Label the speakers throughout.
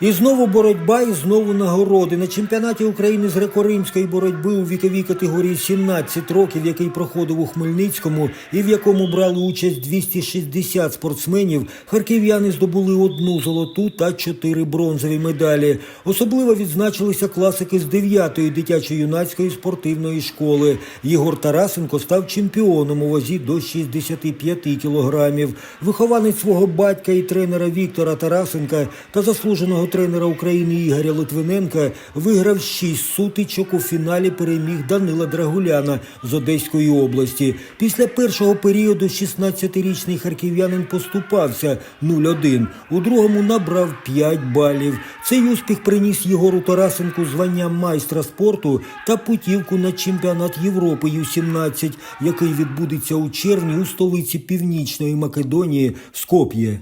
Speaker 1: І знову боротьба, і знову нагороди. На чемпіонаті України з греко-римської боротьби у віковій категорії 17 років, який проходив у Хмельницькому, і в якому брали участь 260 спортсменів, харків'яни здобули одну золоту та чотири бронзові медалі. Особливо відзначилися класики з 9-ї дитячо-юнацької спортивної школи. Єгор Тарасенко став чемпіоном у вазі до 65 кілограмів. Вихованець свого батька і тренера Віктора Тарасенка та заслуженого тренера України Ігоря Литвиненка виграв шість сутичок у фіналі переміг Данила Драгуляна з Одеської області. Після першого періоду 16-річний харків'янин поступався 0-1. У другому набрав 5 балів. Цей успіх приніс Єгору Тарасенку звання майстра спорту та путівку на чемпіонат Європи Ю-17, який відбудеться у червні у столиці Північної Македонії Скоп'є.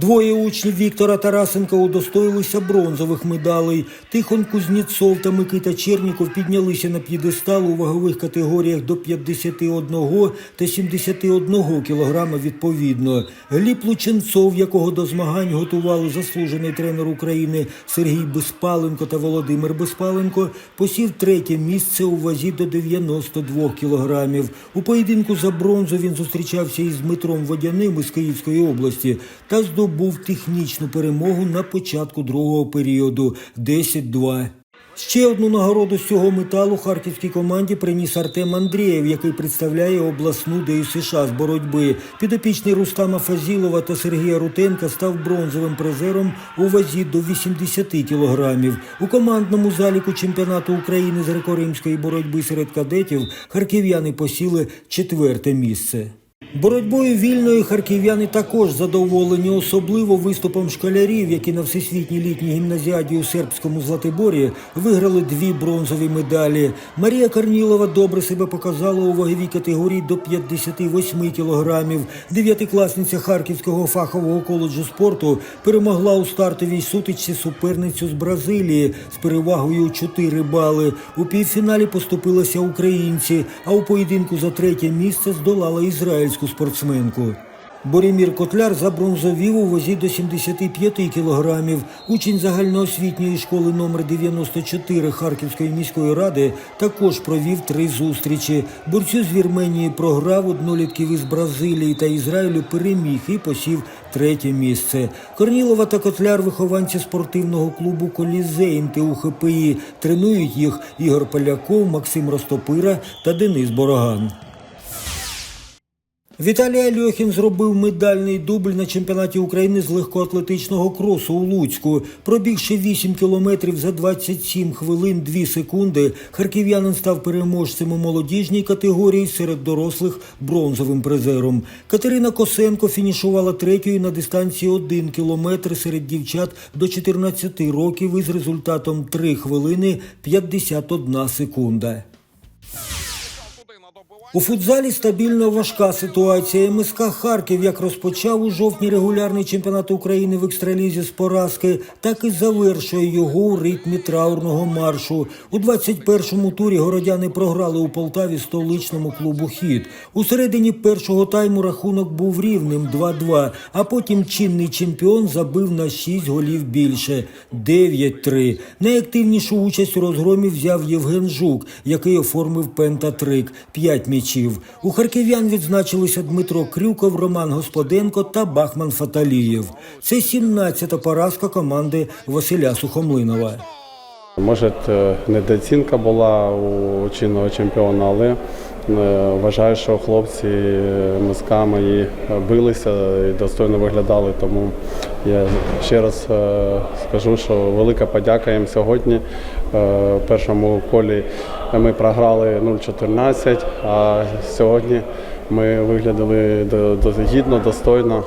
Speaker 1: Двоє учнів Віктора Тарасенка удостоїлися бронзових медалей. Тихон Кузніцов та Микита Черніков піднялися на п'єдестал у вагових категоріях до 51 та 71 кілограма відповідно. Гліб Лученцов, якого до змагань готували заслужений тренер України Сергій Безпаленко та Володимир Безпаленко, посів третє місце у вазі до 92 кілограмів. У поєдинку за бронзу він зустрічався із Дмитром Водяним із Київської області та здобув технічну перемогу на початку другого періоду 10-2. Ще одну нагороду з цього металу харківській команді приніс Артем Андрієв, який представляє обласну ДЮСШ з боротьби. Підопічний Рустама Фазілова та Сергія Рутенка став бронзовим призером у вазі до 80 кілограмів. У командному заліку чемпіонату України з греко-римської боротьби серед кадетів харків'яни посіли четверте місце. Боротьбою вільної харків'яни також задоволені, особливо виступом школярів, які на всесвітній літній гімназіаді у сербському Златиборі виграли дві бронзові медалі. Марія Карнілова добре себе показала у ваговій категорії до 58 кілограмів. Дев'ятикласниця Харківського фахового коледжу спорту перемогла у стартовій сутичці суперницю з Бразилії з перевагою у 4 бали. У півфіналі поступилися українці, а у поєдинку за третє місце здолала ізраїльську спортсменку. Борімір Котляр забронзовів у вазі до 75 кілограмів. Учень загальноосвітньої школи номер 94 Харківської міської ради також провів три зустрічі. Борцю з Вірменії програв однолітків із Бразилії та Ізраїлю переміг і посів третє місце. Корнілова та Котляр вихованці спортивного клубу Колізейн ТУ ХПІ. Тренують їх Ігор Поляков, Максим Ростопира та Денис Бороган. Віталій Альохін зробив медальний дубль на чемпіонаті України з легкоатлетичного кросу у Луцьку. Пробігши 8 кілометрів за 27 хвилин 2 секунди, харків'янин став переможцем у молодіжній категорії серед дорослих бронзовим призером. Катерина Косенко фінішувала третьою на дистанції 1 кілометр серед дівчат до 14 років із результатом 3 хвилини 51 секунда. У футзалі стабільно важка ситуація. МСК Харків як розпочав у жовтні регулярний чемпіонат України в екстралізі з поразки, так і завершує його у ритмі траурного маршу. У 21-му турі городяни програли у Полтаві столичному клубу Хід. У середині першого тайму рахунок був рівним 2-2, а потім чинний чемпіон забив на 6 голів більше 9-3. Найактивнішу участь у розгромі взяв Євген Жук, який оформив пентатрик 5 м'ячів. У харків'ян відзначилися Дмитро Крюков, Роман Господенко та Бахман Фаталієв. Це 17-та поразка команди Василя Сухомлинова.
Speaker 2: Може, е, недооцінка була у чинного чемпіона, але е, вважаю, що хлопці е, МСК мої билися і достойно виглядали. Тому я ще раз скажу, що велика подяка їм сьогодні. Першому колі ми програли 0-14, а сьогодні ми виглядали гідно, достойно.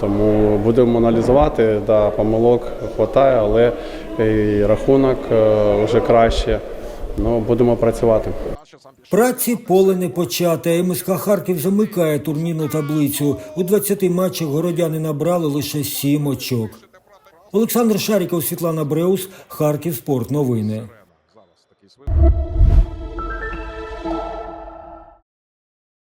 Speaker 2: Тому будемо аналізувати, да, помилок вистачає, але і рахунок е, вже краще. Ну, будемо працювати.
Speaker 1: Праці поле не почате. МСК Харків замикає турнірну таблицю. У 20 матчах городяни набрали лише 7 очок. Олександр Шаріков, Світлана Бреус, Харків Спорт. Новини.